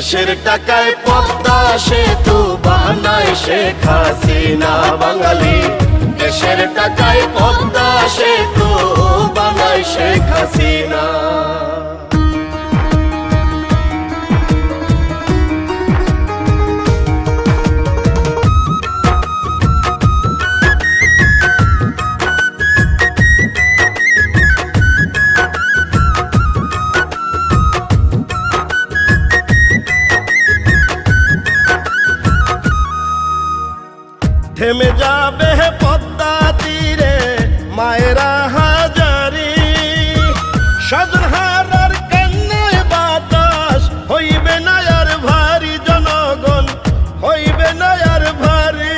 দেশের টাকায় পদ্মা সেতু বানায় শেখ হাসিনা বাঙালি। দেশের টাকায় পদ্মা সেতু বানায় শেখ থেমে যাবে পদ্মা তীরে, মায়েরা হাজারি। সাজনহারার কান্নে বাতাস, হইবে না আর ভারী জনগণ, হইবে না আর ভারী